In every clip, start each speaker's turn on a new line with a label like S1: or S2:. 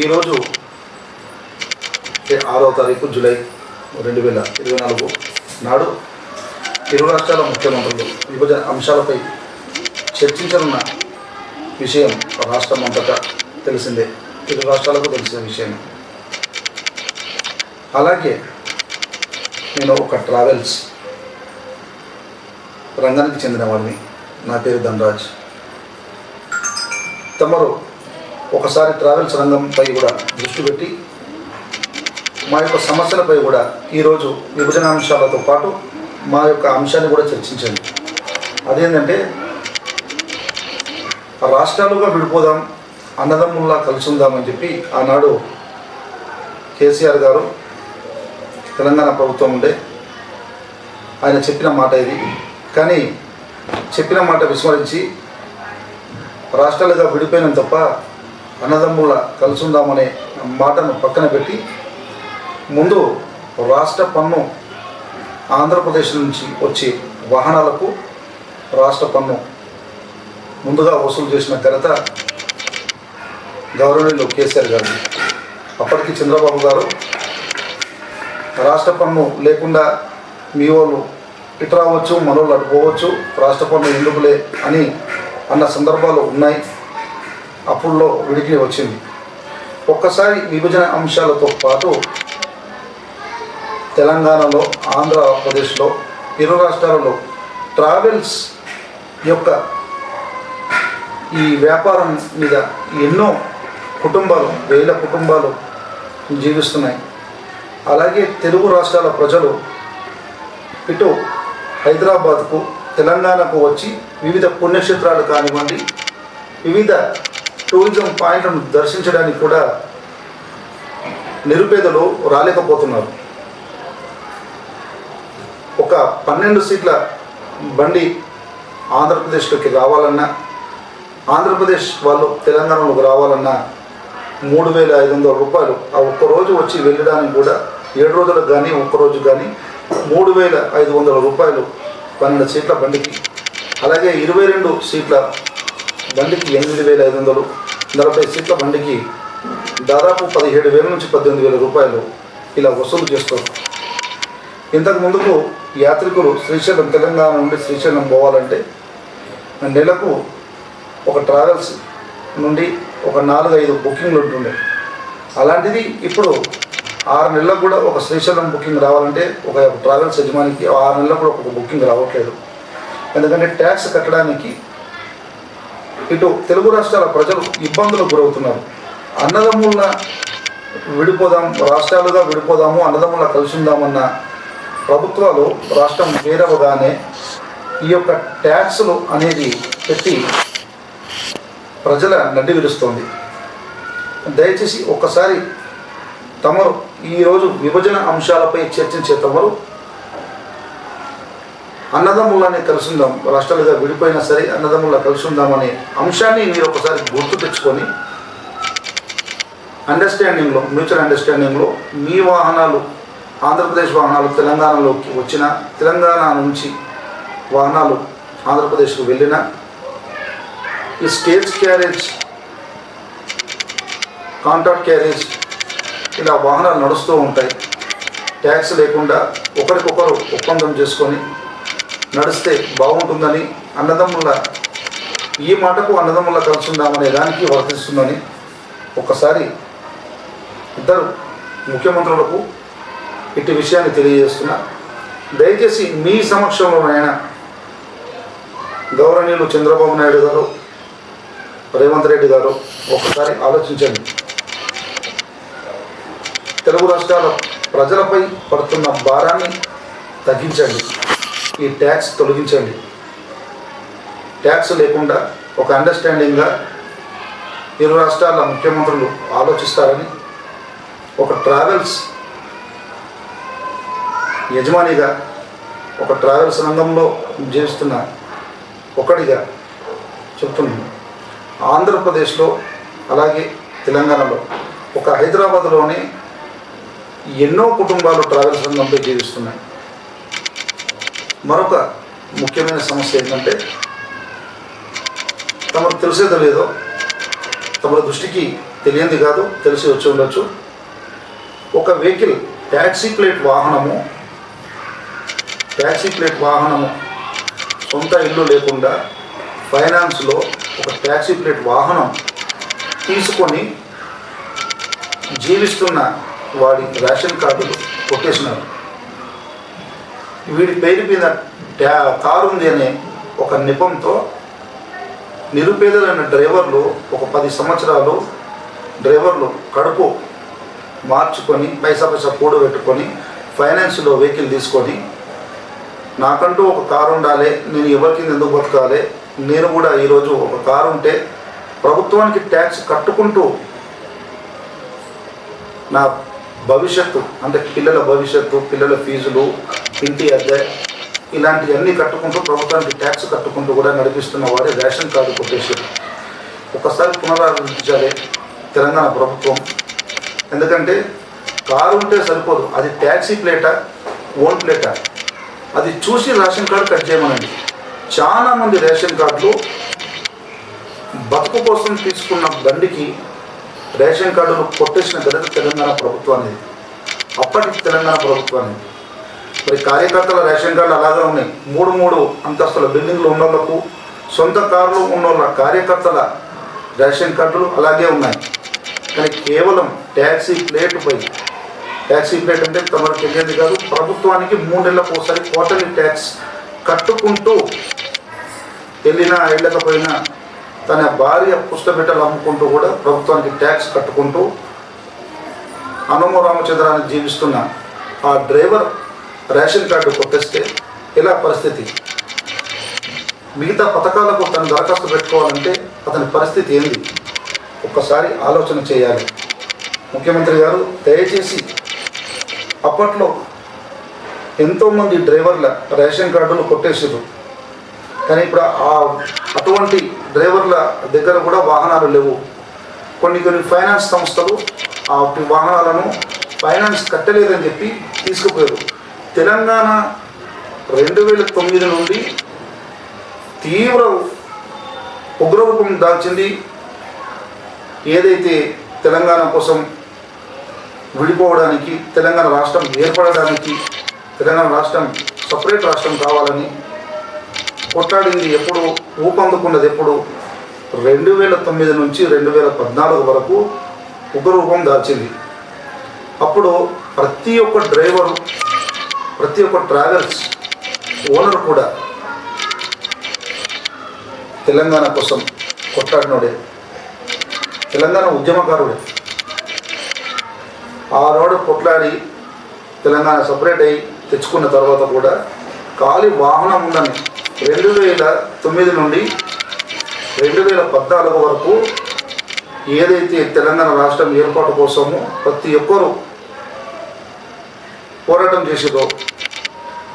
S1: ఈరోజు ఆరో తారీఖు జూలై రెండు వేల ఇరవై నాలుగు నాడు ఇరు రాష్ట్రాల ముఖ్యమంత్రులు విభజన అంశాలపై చర్చించనున్న విషయం రాష్ట్రం అంతటా తెలిసిందే. ఇరు రాష్ట్రాలకు తెలిసిన విషయం అలాగే నేను ఒక ట్రావెల్స్ రంగానికి చెందిన వాడిని. నా పేరు ధనరాజ్. తమరు ఒకసారి ట్రావెల్స్ రంగంపై కూడా దృష్టి పెట్టి మా యొక్క సమస్యలపై కూడా ఈరోజు విభజన అంశాలతో పాటు మా యొక్క అంశాన్ని కూడా చర్చించండి. అదేంటంటే రాష్ట్రాలుగా విడిపోదాం అన్నదమ్ముల్లా కలిసి ఉందామని చెప్పి ఆనాడు కేసీఆర్ గారు తెలంగాణ ప్రభుత్వం ఉండే ఆయన చెప్పిన మాట ఇది. కానీ చెప్పిన మాట విస్మరించి రాష్ట్రాలుగా విడిపోయిన తప్ప అన్నదమ్ముల కలిసి ఉందామనే మాటను పక్కన పెట్టి ముందు రాష్ట్ర పన్ను ఆంధ్రప్రదేశ్ నుంచి వచ్చే వాహనాలకు రాష్ట్ర పన్ను ముందుగా వసూలు చేసిన ఘనత గౌరవనీయులు కేసీఆర్ గారు అప్పటికి చంద్రబాబు గారు రాష్ట్ర పన్ను లేకుండా మీ వాళ్ళు ఇటు రావచ్చు మనోళ్ళు అటు పోవచ్చు రాష్ట్ర పన్ను ఎందుకులే అని అన్న సందర్భాలు ఉన్నాయి. అప్పుల్లో విడికి వచ్చింది. ఒక్కసారి విభజన అంశాలతో పాటు తెలంగాణలో ఆంధ్రప్రదేశ్లో ఇరు రాష్ట్రాలలో ట్రావెల్స్ యొక్క ఈ వ్యాపారం మీద ఎన్నో కుటుంబాలు వేల కుటుంబాలు జీవిస్తున్నాయి. అలాగే తెలుగు రాష్ట్రాల ప్రజలు ఇటు హైదరాబాద్కు తెలంగాణకు వచ్చి వివిధ పుణ్యక్షేత్రాలు కానివ్వండి వివిధ టూరిజం పాయింట్లను దర్శించడానికి కూడా నిరుపేదలు రాలేకపోతున్నారు. ఒక పన్నెండు సీట్ల బండి ఆంధ్రప్రదేశ్లోకి రావాలన్నా ఆంధ్రప్రదేశ్ వాళ్ళు తెలంగాణలోకి రావాలన్నా మూడు వేల ఐదు వందల రూపాయలు ఆ ఒక్క రోజు వచ్చి వెళ్ళడానికి కూడా ఏడు రోజులకు కానీ ఒక్క రోజు కానీ మూడు వేల ఐదు వందల రూపాయలు పన్నెండు సీట్ల బండికి. అలాగే ఇరవై రెండు సీట్ల బండికి ఎనిమిది వేల ఐదు వందలు నలభై సీట్ల బండికి దాదాపు పదిహేడు వేల నుంచి పద్దెనిమిది వేల రూపాయలు ఇలా వసూలు చేస్తారు ఇంతకు ముందుకు యాత్రికులు శ్రీశైలం తెలంగాణ నుండి శ్రీశైలం పోవాలంటే నెలకు ఒక ట్రావెల్స్ నుండి ఒక నాలుగు ఐదు బుకింగ్లు ఉంటుండే. అలాంటిది ఇప్పుడు ఆరు నెలలకు కూడా ఒక శ్రీశైలం బుకింగ్ రావాలంటే ఒక ట్రావెల్స్ యజమానికి ఆరు నెలలకు కూడా ఒక బుకింగ్ రావట్లేదు. ఎందుకంటే ట్యాక్స్ కట్టడానికి ఇటు తెలుగు రాష్ట్రాల ప్రజలు ఇబ్బందులకు గురవుతున్నారు. అన్నదమ్ముల విడిపోదాం రాష్ట్రాలుగా విడిపోదాము అన్నదమ్ముల కలిసి ఉందామన్న ప్రభుత్వాలు రాష్ట్రం వేరవగానే ఈ యొక్క ట్యాక్సులు అనేది పెట్టి ప్రజల నడ్డి విరుస్తోంది. దయచేసి ఒక్కసారి తమరు ఈరోజు విభజన అంశాలపై చర్చించే తమరు అన్నదమ్ములని కలిసి ఉందాం రాష్ట్రాలుగా విడిపోయినా సరే అన్నదమ్ముల కలిసి ఉందామనే అంశాన్ని మీరు ఒకసారి గుర్తు తెచ్చుకొని అండర్స్టాండింగ్లో మ్యూచువల్ అండర్స్టాండింగ్లో మీ వాహనాలు ఆంధ్రప్రదేశ్ వాహనాలు తెలంగాణలోకి వచ్చిన తెలంగాణ నుంచి వాహనాలు ఆంధ్రప్రదేశ్కు వెళ్ళిన ఈ స్టేజ్ క్యారేజ్ కాంట్రాక్ట్ క్యారేజ్ ఇలా వాహనాలు నడుస్తూ ఉంటాయి. ట్యాక్స్ లేకుండా ఒకరికొకరు ఒప్పందం చేసుకొని నడిస్తే బాగుంటుందని అన్నదమ్ముల ఈ మాటకు అన్నదమ్ముల కలుసుందామనే దానికి వర్తిస్తుందని ఒకసారి ఇద్దరు ముఖ్యమంత్రులకు ఇట్టి విషయాన్ని తెలియజేస్తున్నా. దయచేసి మీ సమక్షంలోనైనా గౌరవనీయులు చంద్రబాబు నాయుడు గారు రేవంత్ రెడ్డి గారు ఒకసారి ఆలోచించండి. తెలుగు రాష్ట్రాల ప్రజలపై పడుతున్న భారాన్ని తగ్గించండి. ఈ ట్యాక్స్ తొలగించండి. ట్యాక్స్ లేకుండా ఒక అండర్స్టాండింగ్గా ఇరు రాష్ట్రాల ముఖ్యమంత్రులు ఆలోచిస్తారని ఒక ట్రావెల్స్ యజమానిగా ఒక ట్రావెల్స్ రంగంలో జీవిస్తున్న ఒకటిగా చెప్తున్నాను. ఆంధ్రప్రదేశ్లో అలాగే తెలంగాణలో ఒక హైదరాబాద్లోనే ఎన్నో కుటుంబాలు ట్రావెల్స్ రంగంపై జీవిస్తున్నాయి. మరొక ముఖ్యమైన సమస్య ఏంటంటే తమకు తెలిసేదో లేదో తమ దృష్టికి తెలియంది కాదు తెలిసి వచ్చి ఉండొచ్చు. ఒక వెహికల్ ట్యాక్సీ ప్లేట్ వాహనము ట్యాక్సీ ప్లేట్ వాహనము సొంత ఇల్లు లేకుండా ఫైనాన్స్లో ఒక ట్యాక్సీ ప్లేట్ వాహనం తీసుకొని జీవిస్తున్న వాడి రేషన్ కార్డులు కొట్టేసినారు. వీడి పేరు మీద కారుంది కారు ఉంది అనే ఒక నిపంతో నిరుపేదలైన డ్రైవర్లు ఒక పది సంవత్సరాలు డ్రైవర్లు కడుపు మార్చుకొని పైసా పైసా కూడ పెట్టుకొని ఫైనాన్స్లో వెహికల్ తీసుకొని నాకంటూ ఒక కారు ఉండాలి నేను ఎవరికి ఎందుకు బతకాలి నేను కూడా ఈరోజు ఒక కారు ఉంటే ప్రభుత్వానికి ట్యాక్స్ కట్టుకుంటూ నా భవిష్యత్తు అంటే పిల్లల భవిష్యత్తు పిల్లల ఫీజులు ఇంటి అద్దె ఇలాంటివన్నీ కట్టుకుంటూ ప్రభుత్వానికి ట్యాక్స్ కట్టుకుంటూ కూడా నడిపిస్తున్న వారే రేషన్ కార్డు కొట్టేసారు ఒకసారి పునరాలోచించాలి తెలంగాణ ప్రభుత్వం. ఎందుకంటే కారు ఉంటే సరిపోదు. అది ట్యాక్సీ ప్లేటా ఓన్ ప్లేటా అది చూసి రేషన్ కార్డు కట్ చేయమనండి. చాలా మంది రేషన్ కార్డులు బతుకు కోసం తీసుకున్న బండికి రేషన్ కార్డులు కొట్టేసిన ఘనత తెలంగాణ ప్రభుత్వానికి అప్పటి తెలంగాణ ప్రభుత్వానికి మరి కార్యకర్తల రేషన్ కార్డులు అలాగే ఉన్నాయి. మూడు మూడు అంతస్తుల బిల్డింగ్లు ఉన్న వాళ్ళకు సొంత కార్లు ఉన్న వాళ్ళ కార్యకర్తల రేషన్ కార్డులు అలాగే ఉన్నాయి. కానీ కేవలం ట్యాక్సీ ప్లేట్పై ట్యాక్సీ ప్లేట్ అంటే తమకు తెలియదు కాదు ప్రభుత్వానికి మూడేళ్ళకు ఒకసారి క్వార్టర్లీ ట్యాక్స్ కట్టుకుంటూ వెళ్ళినా వెళ్ళకపోయినా తన భార్య పుష్టబిడ్డలు అమ్ముకుంటూ కూడా ప్రభుత్వానికి ట్యాక్స్ కట్టుకుంటూ అనుమ రామచంద్రాన్ని జీవిస్తున్న ఆ డ్రైవర్ రేషన్ కార్డు కొట్టేస్తే ఎలా పరిస్థితి? మిగతా పథకాలకు తను దరఖాస్తు పెట్టుకోవాలంటే అతని పరిస్థితి ఏంది? ఒక్కసారి ఆలోచన చేయాలి. ముఖ్యమంత్రి గారు దయచేసి అప్పట్లో ఎంతోమంది డ్రైవర్ల రేషన్ కార్డులు కొట్టేసారు కానీ ఇప్పుడు ఆ అటువంటి డ్రైవర్ల దగ్గర కూడా వాహనాలు లేవు. కొన్ని కొన్ని ఫైనాన్స్ సంస్థలు ఆ వాహనాలను ఫైనాన్స్ కట్టలేదని చెప్పి తీసుకుపోయారు. తెలంగాణ రెండు వేల తొమ్మిది నుండి తీవ్ర ఉగ్రరూపం దాల్చింది. ఏదైతే తెలంగాణ కోసం విడిపోవడానికి తెలంగాణ రాష్ట్రం ఏర్పడడానికి తెలంగాణ రాష్ట్రం సపరేట్ రాష్ట్రం కావాలని కొట్లాడింది ఎప్పుడు ఊపందుకున్నది ఎప్పుడు? రెండు వేల తొమ్మిది నుంచి రెండు వేల పద్నాలుగు వరకు ఉగ్రరూపం దాల్చింది. అప్పుడు ప్రతి ఒక్క డ్రైవరు ప్రతి ఒక్క ట్రావెల్స్ ఓనర్ కూడా తెలంగాణ కోసం కొట్లాడినోడే తెలంగాణ ఉద్యమకారుడే. ఆ రోడ్డు కొట్లాడి తెలంగాణ సపరేట్ అయ్యి తెచ్చుకున్న తర్వాత కూడా ఖాళీ వాహనం ఉందని రెండు వేల తొమ్మిది నుండి రెండు వేల పద్నాలుగు వరకు ఏదైతే తెలంగాణ రాష్ట్రం ఏర్పాటు కోసము ప్రతి ఒక్కరూ పోరాటం చేసేదో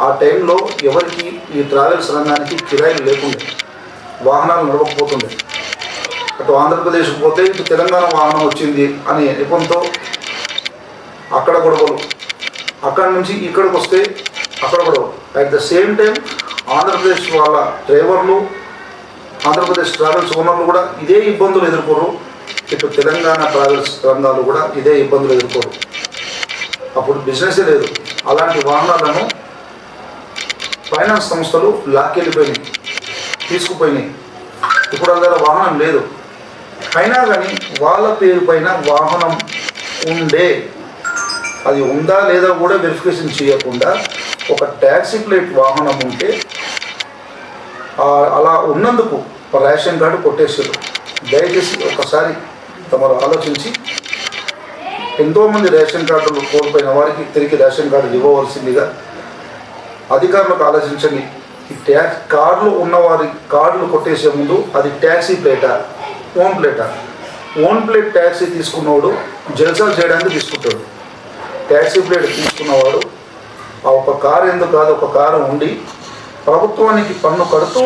S1: ఆ టైంలో ఎవరికి ఈ ట్రావెల్స్ రంగానికి కిరాయిలు లేకుండే వాహనాలు నడవకపోతుండే. అటు ఆంధ్రప్రదేశ్కి పోతే ఇటు తెలంగాణ వాహనం వచ్చింది అనే నెపంతో అక్కడ గొడవలు అక్కడ నుంచి ఇక్కడికి వస్తే అక్కడ గొడవలు. At the same time Andhra Pradesh వాళ్ళ డ్రైవర్లు ఆంధ్రప్రదేశ్ ట్రావెల్స్ ఓనర్లు కూడా ఇదే ఇబ్బందులు ఎదుర్కోరు. ఇటు తెలంగాణ ట్రావెల్స్ రంగాలు కూడా ఇదే ఇబ్బందులు ఎదుర్కోరు. అప్పుడు బిజినెసే లేదు. అలాంటి వాహనాలను ఫైనాన్స్ సంస్థలు లాక్కెళ్ళిపోయినాయి తీసుకుపోయినాయి. ఇప్పుడు అందరూ వాహనం లేదు. అయినా కానీ వాళ్ళ పేరు పైన వాహనం ఉండే అది ఉందా లేదా కూడా వెరిఫికేషన్ చేయకుండా ఒక ట్యాక్సీ ప్లేట్ వాహనం ఉంటే ఉన్నందుకు రేషన్ కార్డు కొట్టేసారు దయచేసి ఒకసారి తమరు ఆలోచించి ఎంతోమంది రేషన్ కార్డులు కోల్పోయిన వారికి తిరిగి రేషన్ కార్డు ఇవ్వవలసిందిగా అధికారులకు ఆలోచించండి. ఈ ట్యాక్స్ కార్డులు ఉన్నవారి కార్డులు కొట్టేసే ముందు అది ట్యాక్సీ ప్లేటా? ఓన్ ప్లేటా? ఓన్ ప్లేట్ ట్యాక్సీ తీసుకున్నవాడు జల్సాలు చేయడానికి తీసుకుంటాడు. ట్యాక్సీ ప్లేట్ తీసుకున్నవాడు ఆ ఒక కారు ఎందుకు కాదు ఒక కారు ఉండి ప్రభుత్వానికి పన్ను కడుతూ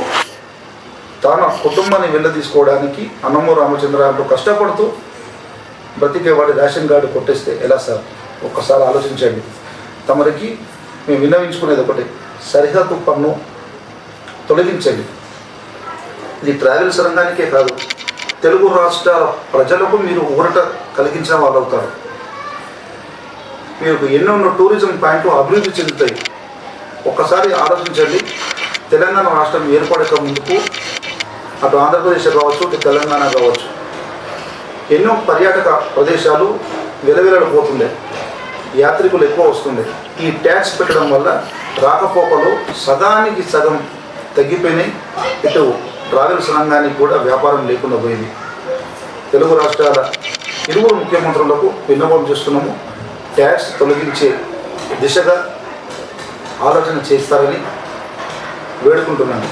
S1: తన కుటుంబాన్ని వెళ్ళదీసుకోవడానికి అన్నమూ రామచంద్ర అంటూ కష్టపడుతూ బ్రతికేవాడి రేషన్ కార్డు కొట్టేస్తే ఎలా సార్? ఒక్కసారి ఆలోచించండి. తమరికి మేము విన్నవించుకునేది ఒకటి. సరిహద్దు పన్ను తొలగించండి. ఇది ట్రావెల్స్ రంగానికే కాదు. తెలుగు రాష్ట్రాల ప్రజలకు మీరు ఊరట కలిగించిన వాళ్ళు అవుతారు మీకు ఎన్నెన్నో టూరిజం పాయింట్లు అభివృద్ధి చెందుతాయి. ఒక్కసారి ఆలోచించండి. తెలంగాణ రాష్ట్రం ఏర్పడక ముందుకు అటు ఆంధ్రప్రదేశ్ కావచ్చు ఇటు తెలంగాణ కావచ్చు ఎన్నో పర్యాటక ప్రదేశాలు వెలవెలడిపోతుండే యాత్రికులు ఎక్కువ వస్తుండే. ఈ ట్యాక్స్ పెట్టడం వల్ల రాకపోకలు సగానికి సగం తగ్గిపోయినాయి. ఇటు ట్రావెల్స్ రంగానికి కూడా వ్యాపారం లేకుండా పోయింది. తెలుగు రాష్ట్రాల ఇరువురు ముఖ్యమంత్రులకు విన్నపం చేస్తున్నాము. ట్యాక్స్ తొలగించే దిశగా ఆలోచన చేస్తారని వేడుకుంటున్నాను.